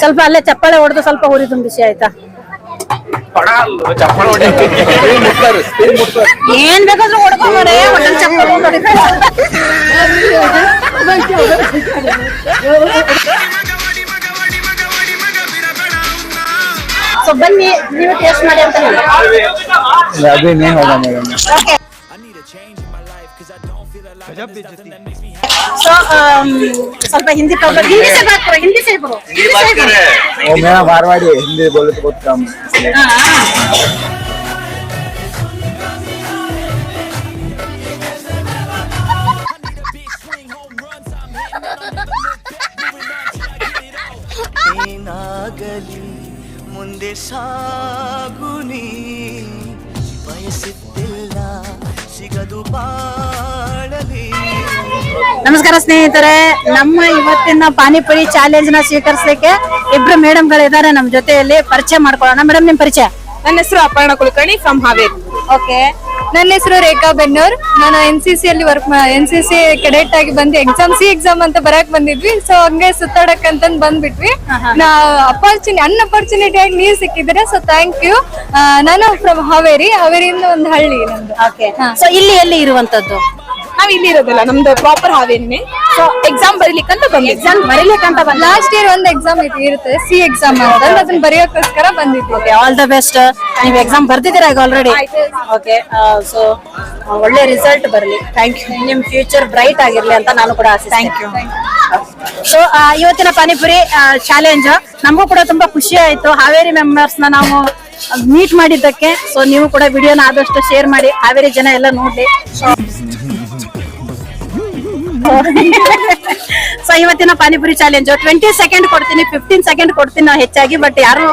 ಸ್ವಲ್ಪ ಅಲ್ಲೇ ಚಪ್ಪಾಳೆ ಹೊಡೆದು ಸ್ವಲ್ಪ ಹುರಿ ಬಿಸಿ ಆಯ್ತಾ? ಏನ್ ಬೇಕಾದ್ರೂ ಹೊಡ್ಕೊಂಡ್ರೆ ಒಂದೊಂದ್ ಚಪ್ಪಾಳೆ. ಸೊ ಬನ್ನಿ ನೀವು ಟೇಸ್ಟ್ ಮಾಡಿ ಅಂತ ಹೇಳಿ. ಅದೇ ನೇಮ್ ಹೋಗ ಮೇಡಮ್ ಓಕೆ ಸೊ ಸ್ವಲ್ಪ ಹಿಂದಿ ಪ್ರಾಬ್ಲಮ್ ಹಿಂದಿ से बात करो हिंदी से ही बोलो हिंदी से ही बोलो वो मेरा मारवाड़ी है हिंदी बोले तो बहुत कम है। हाँ, ಏನಾಗಲಿ ಮುಂದೆ ಸಾಗುನಿ ಬಯಸುತ್ತಿಲ್ಲ ಸಿಗದು ಬಾಳಲಿ ನಮಸ್ಕಾರ ಸ್ನೇಹಿತರೆ ನಮ್ಮ ಇವತ್ತಿನ ಪಾನಿಪುರಿ ಚಾಲೆಂಜ್ನ ಸ್ವೀಕರಿಸಲಿಕ್ಕೆ ಇಬ್ರು ಮೇಡಮ್ ಗಳಿದ್ದಾರೆ ನಮ್ಮ ನಮ್ ಜೊತೆಯಲ್ಲಿ. ಪರಿಚಯ ಮಾಡ್ಕೊಳ್ಳೋಣ. ಮೇಡಮ್ ನಿಮ್ ಪರಿಚಯ? ನನ್ನ ಹೆಸರು ಅಪರ್ಣ ಕುಲಕರ್ಣಿ ಫ್ರಮ್ ಹಾವೇರಿ. ಓಕೆ ನನ್ನ ಹೆಸರು ರೇಖಾ ಬೆನ್ನೂರ್. ನಾನು ಎನ್ ಸಿ ಸಿ ಅಲ್ಲಿ work N C C cadet ಆಗಿ ಬಂದು ಎಕ್ಸಾಮ್ ಸಿ ಎಕ್ಸಾಮ್ ಅಂತ ಬರಕ್ ಬಂದಿದ್ವಿ. ಸೊ ಹಂಗೆ ಸುತ್ತಾಡಕ್ ಅಂತಂದ್ ಬಂದ್ಬಿಟ್ವಿ. ನಾ ಅಪರ್ಚುನಿ ಅನ್ ಅಪರ್ಚುನಿಟಿ ಆಗಿ ನೀವ್ ಸಿಕ್ಕಿದ್ರೆ ಸೊ ಥ್ಯಾಂಕ್ ಯು ನಾನು ಫ್ರಮ್ ಹಾವೇರಿ. ಹಾವೇರಿಯಿಂದ ಒಂದು ಹಳ್ಳಿ ನಮ್ದು. ಓಕೆ ಸೊ ಇಲ್ಲಿ ಎಲ್ಲಿ ಇರುವಂತದ್ದು? ನಾವ್ ಇಲ್ಲಿ ಇರೋದಿಲ್ಲ ನಮ್ದು ಪ್ರಾಪರ್ ಹಾವೇರಿನೇ. ಸೊ ಎಕ್ಸಾಮ್ ಬರೀಲಿಕ್ಕಂತ ಬಂದ್ ಎಕ್ಸಾಮ್ ಬರೀಲಿಕ್ಕಂತ ಬಂದ್ ಲಾಸ್ಟ್ ಇಯರ್ ಒಂದ್ ಎಕ್ಸಾಮ್ ಇರುತ್ತೆ ಸಿ ಎಕ್ಸಾಮ್ ಅಂತ. ಅದನ್ನ ಬರೆಯೋಕ್ಕೋಸ್ಕರ ಬಂದಿದ್ವಿ. ಆಲ್ ದ ಬೆಸ್ಟ್ ನೀವು ಎಕ್ಸಾಮ್ ಬರ್ತಿದ್ದೀರಾ ಈಗ ಆಲ್ರೆಡಿ ಓಕೆ ಸೊ ಒಳ್ಳೆ ರಿಸಲ್ಟ್ ಬರಲಿ. ಥ್ಯಾಂಕ್ ಯು ನಿಮ್ಮ ಫ್ಯೂಚರ್ ಬ್ರೈಟ್ ಆಗಿರ್ಲಿ ಅಂತ ನಾನು ಕೂಡ ಆಸೆ ಥ್ಯಾಂಕ್ ಯು ಸೊ ಇವತ್ತಿನ ಪಾನಿಪುರಿ ಚಾಲೆಂಜ್ ನಮಗೂ ಕೂಡ ತುಂಬಾ ಖುಷಿ ಆಯ್ತು. ಹಾವೇರಿ ಮೆಂಬರ್ಸ್ನ ನಾವು ಮೀಟ್ ಮಾಡಿದ್ದಕ್ಕೆ. ಸೊ ನೀವು ಕೂಡ ವಿಡಿಯೋನ ಆದಷ್ಟು ಶೇರ್ ಮಾಡಿ. ಹಾವೇರಿ ಜನ ಎಲ್ಲ ನೋಡ್ಲಿ. ಸೊ ಇವತ್ತಿನ ಪಾನಿಪುರಿ ಚಾಲೆಂಜ್ ಟ್ವೆಂಟಿ ಸೆಕೆಂಡ್ ಕೊಡ್ತೀನಿ ಫಿಫ್ಟೀನ್ ಸೆಕೆಂಡ್ ಕೊಡ್ತೀನಿ ನಾವು ಹೆಚ್ಚಾಗಿ ಬಟ್ ಯಾರು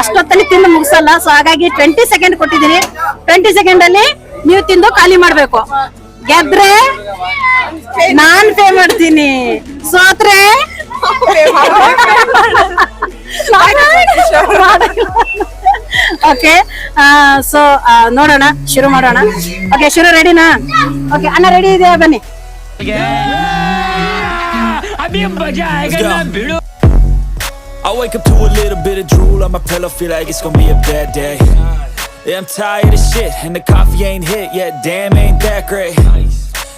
ಅಷ್ಟೊತ್ತಲ್ಲಿ ತಿಂದು ಮುಗಿಸಲ್ಲ. ಸೊ ಹಾಗಾಗಿ ಟ್ವೆಂಟಿ ಸೆಕೆಂಡ್ ಕೊಟ್ಟಿದ್ದೀನಿ. ಟ್ವೆಂಟಿ ಸೆಕೆಂಡ್ ಅಲ್ಲಿ ನೀವು ತಿಂದು ಖಾಲಿ ಮಾಡ್ಬೇಕು. ಗೆದ್ರೆ ನಾನ್ ಪೇ ಮಾಡ್ತೀನಿ. ಸೋತ್ರೆ ಓಕೆ ಸೊ ನೋಡೋಣ, ಶುರು ಮಾಡೋಣ. ಓಕೆ ಶುರು ರೆಡಿನಾ ಓಕೆ ಅಣ್ಣ ರೆಡಿ ಇದೆಯಾ? ಬನ್ನಿ. I wake up to a little bit of drool on my pillow, feel like it's gonna be a bad day. Yeah, I'm tired of shit, and the coffee ain't hit yet, damn, ain't that great.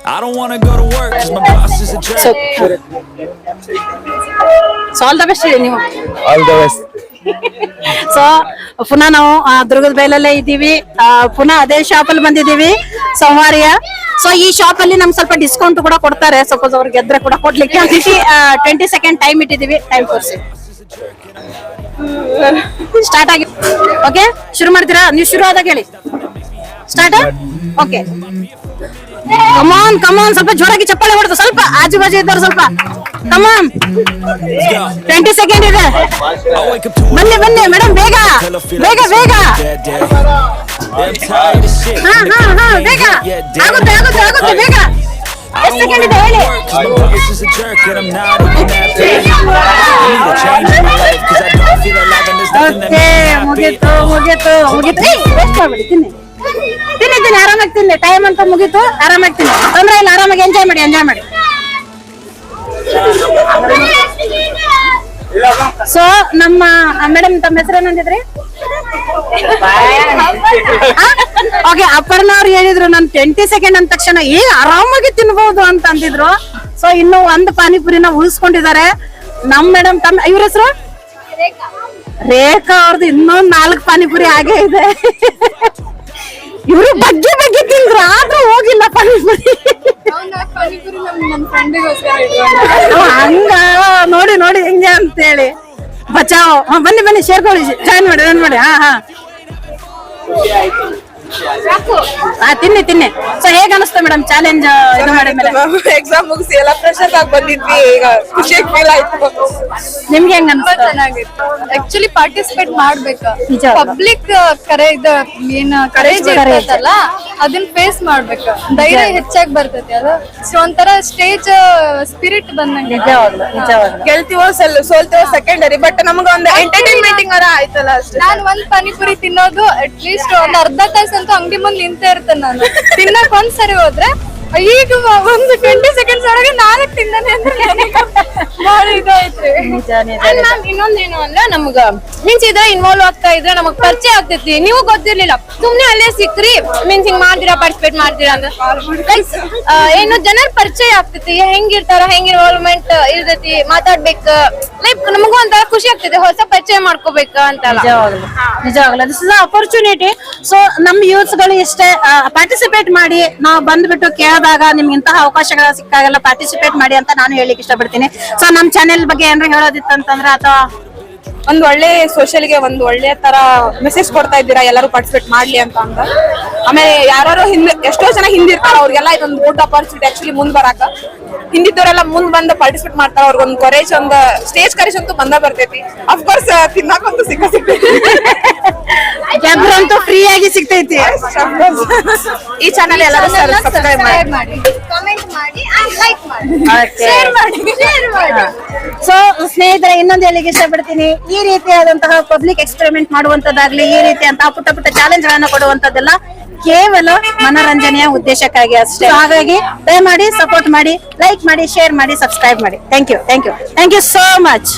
I don't wanna go to work, cause my boss is a jerk. So, so all the best to. All the best. So ಪುನಃ ನಾವು ದುರ್ಗದ ಬೈಲಲ್ಲೇ ಇದ್ದೀವಿ. ಪುನಃ ಅದೇ shop ಅಲ್ಲಿ ಬಂದಿದ್ದೀವಿ, ಸೋಮವಾರಿಯ. So ಈ shop ಅಲ್ಲಿ ನಮ್ಗೆ ಸ್ವಲ್ಪ ಡಿಸ್ಕೌಂಟ್ ಕೂಡ ಕೊಡ್ತಾರೆ. ಸಪೋಸ್ ಅವ್ರಿಗೆ ಗೆದ್ರೆ ಕೂಡ ಕೊಡ್ಲಿಕ್ಕೆ ಟ್ವೆಂಟಿ ಸೆಕೆಂಡ್ ಟೈಮ್ ಇಟ್ಟಿದ್ದೀವಿ. ಟೈಮ್ ತೋರಿಸಿ ಸ್ಟಾರ್ಟ್ ಆಗಿ ಓಕೆ ಶುರು ಮಾಡ್ತೀರಾ? ನೀವು ಶುರು ಆದಾಗ ಹೇಳಿ. ಸ್ಟಾರ್ಟ್ ಓಕೆ ಕಮಾನ್ ಕಮಾನ್ ಸ್ವಲ್ಪ ಜೋರಾಗಿ ಚಪ್ಪಾಳೆ ಹೊಡೆದು ಸ್ವಲ್ಪ ಆಜು ಬಾಜು ಇದ್ದವ್ರು ಸ್ವಲ್ಪ ಕಮಾನ್ ಟ್ವೆಂಟಿ ಸೆಕೆಂಡ್ ಇದೆ I wake up to a ಬನ್ನಿ ಬನ್ನಿ ಮೇಡಮ್ ಬೇಗ pillow, feel ಬೇಗ like it's ಬೇಗ gonna be a bad day. Yeah, I'm tired of shit. ಹಾ ಹಾ ಹಾ ಬೇಗ Yeah, damn, ಆಗುತ್ತೆ ಆಗುತ್ತೆ ಆಗುತ್ತೆ ಬೇಗ I ಎಷ್ಟು don't ಸೆಕೆಂಡ್ wanna ಇದೆ go ಹೇಳಿ to work, cause my boss is a jerk, and I'm not even that bad. I need a change in my life, cause I don't feel alive, and there's nothing that okay makes me ಮುಗೀತು happy. ಮುಗೀತು ಮುಗೀತು waste ಮಾಡ್ಬೇಡಿ ತಿನ್ನಿ ತಿನ್ನಿ ಆರಾಮಾಗಿ ತಿನ್ನಿ. Time ಅಂತ ಮುಗೀತು, ಆರಾಮಾಗಿ ತಿನ್ನಿ. ತೊಂದ್ರೆ ಇಲ್ಲ, ಆರಾಮಾಗಿ ಎಂಜಾಯ್ ಮಾಡಿ ಎಂಜಾಯ್ ಮಾಡಿ. ಸೊ ನಮ್ಮ ಮೇಡಮ್ ತಮ್ಮ ಹೆಸರು ಏನಂದಿದ್ರಿ ಓಕೆ ಅಪರ್ಣ ಅವ್ರು ಹೇಳಿದ್ರು, ನನ್ ಟ್ವೆಂಟಿ ಸೆಕೆಂಡ್ ಅಂದ ತಕ್ಷಣ ಈಗ ಆರಾಮಾಗಿ ತಿನ್ಬಹುದು ಅಂತ ಅಂದಿದ್ರು. ಸೊ ಇನ್ನು ಒಂದು ಪಾನಿಪುರಿನ ಉಳಿಸ್ಕೊಂಡಿದ್ದಾರೆ. ನಮ್ ಮೇಡಮ್ ತಮ್ಮ, ಇವ್ರ ಹೆಸರು? ರೇಖಾ ಅವ್ರದ್ದು ಇನ್ನೊಂದ್ ನಾಲ್ಕು ಪಾನಿಪುರಿ ಹಾಗೆ ಇದೆ. ಇವರು ಬಗ್ಗೆ ಬಗ್ಗೆ ತಿಂದ್ರು, ಆದ್ರೂ ಹೋಗಿಲ್ಲ ಹಂಗ, ನೋಡಿ ನೋಡಿ, ಹೆಂಗೆ ಅಂತೇಳಿ. ಬಚಾವ್. ಬನ್ನಿ ಬನ್ನಿ, ಸೇರ್ಕೊಳ್ಳಿ. ಜಾಯ್ನ್ ಮಾಡಿ ಜಾಯ್ನ್ ಮಾಡಿ. ಹಾ ಹಾ. ತಿನ್ನಿ ತಿನ್ನಿ. ಸೊ ಹೇಗ ಅನಿಸ್ತಾ ಮೇಡಮ್ ಚಾಲೆಂಜ್ ಇದು ಎಕ್ಸಾಮ್ ಮುಗಿಸಿ ಎಲ್ಲ ಫ್ರೆಶ್ ಆಗಿ ಬಂದಿದ್ವಿ, ಈಗ ಖುಷಿಯಾಗಿ ಫೀಲ್ ಆಯ್ತು. ನಿಮ್ಗೆ ಹೆಂಗ ಚೆನ್ನಾಗಿತ್ತು. ಆಕ್ಚುಲಿ ಪಾರ್ಟಿಸಿಪೇಟ್ ಮಾಡ್ಬೇಕು. ಪಬ್ಲಿಕ್ ಕರೆ ಇದ ಏನ್ ಕರೇಜ್. ಇರ್ತೈತಲ್ಲ ಅದನ್ನ ಫೇಸ್ ಮಾಡ್ಬೇಕು. ಧೈರ್ಯ ಹೆಚ್ಚಾಗಿ ಬರ್ತೈತಿ ಅದು. ಸೊ ಒಂಥರ ಸ್ಟೇಜ್ ಸ್ಪಿರಿಟ್ ಬಂದಂಗೆ ಗೆಲ್ತಿವೋ ಸೆಲ್ ಸೋಲ್ತಿವೋ ಸೆಕೆಂಡರಿ ಬಟ್ ನಮ್ಗೆ ಒಂದು ಎಂಟರ್ಟೈನ್ಮೆಂಟಿಂಗ್ ಅರ ಆಯ್ತಲ್ಲ ಅಷ್ಟೇ. ನಾನ್ ಒಂದ್ ಪಾನಿಪುರಿ ತಿನ್ನೋದು ಅಟ್ ಲೀಸ್ಟ್ ಒಂದ್ ಅರ್ಧ ತಾಸಂತೂ ಅಂಗಡಿ ಮುಂದೆ ನಿಂತೇ ಇರ್ತೇನೆ ನಾನು. ತಿನ್ನಕ್ ಒಂದ್ಸರಿ ಹೋದ್ರೆ ಈಗ ಒಂದು ಟ್ವೆಂಟಿ ಸೆಕೆಂಡ್ಸ್ ಒಳಗೆ ನಾಲ್ಕು ತಿಂದಾನೆ ಅಂದ್ರೆ ಭಾಳ ಇದಾಯ್ತ್ರಿ ಇನ್ನೊಂದೇನು ಅಂದ್ರೆ ನಮ್ಗ ಮೀನ್ಸ್ ಇದ್ರ ಇನ್ವಾಲ್ವ್ ಆಗ್ತಾ ಇದ್ರೆ ನಮಗ್ ಪರಿಚಯ ಆಗ್ತೈತಿ. ನೀವು ಗೊತ್ತಿರ್ಲಿಲ್ಲ. ಸುಮ್ನೆ ಅಲ್ಲೇ ಸಿಕ್ರಿ. ಮೀನ್ಸ್ ಹಿಂಗ್ ಮಾಡ್ತೀರಾ ಪಾರ್ಟಿಸಿಪೇಟ್ ಮಾಡ್ತೀರಾ ಅಂತ. ಏನು ಜನರ ಪರಿಚಯ ಆಗ್ತೈತಿ. ಹೆಂಗಿರ್ತಾರ ಹೆಂಗ್ ಇನ್ವಾಲ್ವ್ಮೆಂಟ್ ಇರ್ತೈತಿ ಮಾತಾಡ್ಬೇಕ. ಲೈಕ್ ನಮಗೂ ಒಂಥರ ಖುಷಿ ಆಗ್ತೈತಿ. ಹೊಸ ಪರಿಚಯ ಮಾಡ್ಕೋಬೇಕ ಅಂತ ನಿಜವಾಗ್ಲು ದಿಸ್ ಇಸ್ ಅಪರ್ಚುನಿಟಿ ಸೊ ನಮ್ ಯೂತ್ಸ್ಗಳು ಇಷ್ಟೇ ಪಾರ್ಟಿಸಿಪೇಟ್ ಮಾಡಿ ನಾವು ಬಂದ್ಬಿಟ್ಟು ಕೇಳಿದಾಗ ನಿಮ್ಗೆ ಇಂತಹ ಅವಕಾಶಗಳು ಸಿಕ್ಕಾಗೆಲ್ಲ ಪಾರ್ಟಿಸಿಪೇಟ್ ಮಾಡಿ ಅಂತ ನಾನು ಹೇಳಿಕ್ ಇಷ್ಟಪಡ್ತೀನಿ. ಸೊ ನಮ್ ಚಾನೆಲ್ ಬಗ್ಗೆ ಏನಾರ ಹೇಳೋದಿತ್ತಂತಂದ್ರೆ ಅಥವಾ ಒಂದ್ ಒಳ್ಳೆ ಸೋಷಿಯಲ್ಗೆ ಒಂದ್ ಒಳ್ಳೆ ತರ ಮೆಸೇಜ್ ಕೊಡ್ತಾ ಇದ್ದೀರಾ, ಎಲ್ಲರೂ ಪಾರ್ಟಿಸಿಪೇಟ್ ಮಾಡ್ಲಿ ಅಂತ ಅಂತ ಆಮೇಲೆ ಯಾರು ಹಿಂದೆ, ಎಷ್ಟೋ ಜನ ಹಿಂದಿರ್ತಾರ, ಅವ್ರಿಗೆಲ್ಲ ಇದೊಂದು ಗುಡ್ ಅಪರ್ಚುನಿಟಿ ಆಕ್ಚುಲಿ ಮುಂದ್ ಬರಾಕ. ಹಿಂದಿದ್ದವರೆಲ್ಲ ಮುಂದ್ ಬಂದು ಪಾರ್ಟಿಸಿಪೇಟ್ ಮಾಡ್ತಾರ, ಅವ್ರಿಗೊಂದು ಕೊರೇಜ್ ಒಂದ್ ಸ್ಟೇಜ್ ಕರೇಜ್ ಅಂತೂ ಬಂದ ಬರ್ತೈತಿ. ಅಫ್ಕೋರ್ಸ್ ತಿನ್ನಕಂತೂ ಸಿಕ್ಕ ಸಿಗ್ತೈತಿ. ಗೆಬ್ರು ಅಂತೂ ಫ್ರೀ ಆಗಿ ಸಿಗ್ತೈತಿ. ಈ ಚಾನಲ್ ಎಲ್ಲರೂ ಸಬ್ಸ್ಕ್ರೈಬ್ ಮಾಡಿ. ಕಾಮೆಂಟ್ ಮಾಡಿ. ಲೈಕ್ ಮಾಡಿ. ಶೇರ್ ಮಾಡಿ. ಶೇರ್ ಮಾಡಿ ಸೊ ಸ್ನೇಹಿತರೆ ಇನ್ನೊಂದು ಇಷ್ಟ ಇಷ್ಟಪಡ್ತೀನಿ. ಈ ರೀತಿಯಾದಂತಹ ಪಬ್ಲಿಕ್ ಎಕ್ಸ್ಪೆರಿಮೆಂಟ್ ಮಾಡುವಂತದ್ದಾಗ್ಲಿ ಈ ರೀತಿಯಂತಹ ಪುಟ್ಟ ಪುಟ್ಟ ಚಾಲೆಂಜ್ ಗಳನ್ನ ಕೊಡುವಂತದ್ದೆಲ್ಲ ಕೇವಲ ಮನೋರಂಜನೆಯ ಉದ್ದೇಶಕ್ಕಾಗಿ ಅಷ್ಟೇ. ಹಾಗಾಗಿ ದಯಮಾಡಿ ಸಪೋರ್ಟ್ ಮಾಡಿ ಲೈಕ್ ಮಾಡಿ ಶೇರ್ ಮಾಡಿ ಸಬ್ಸ್ಕ್ರೈಬ್ ಮಾಡಿ. Thank you thank you thank you so much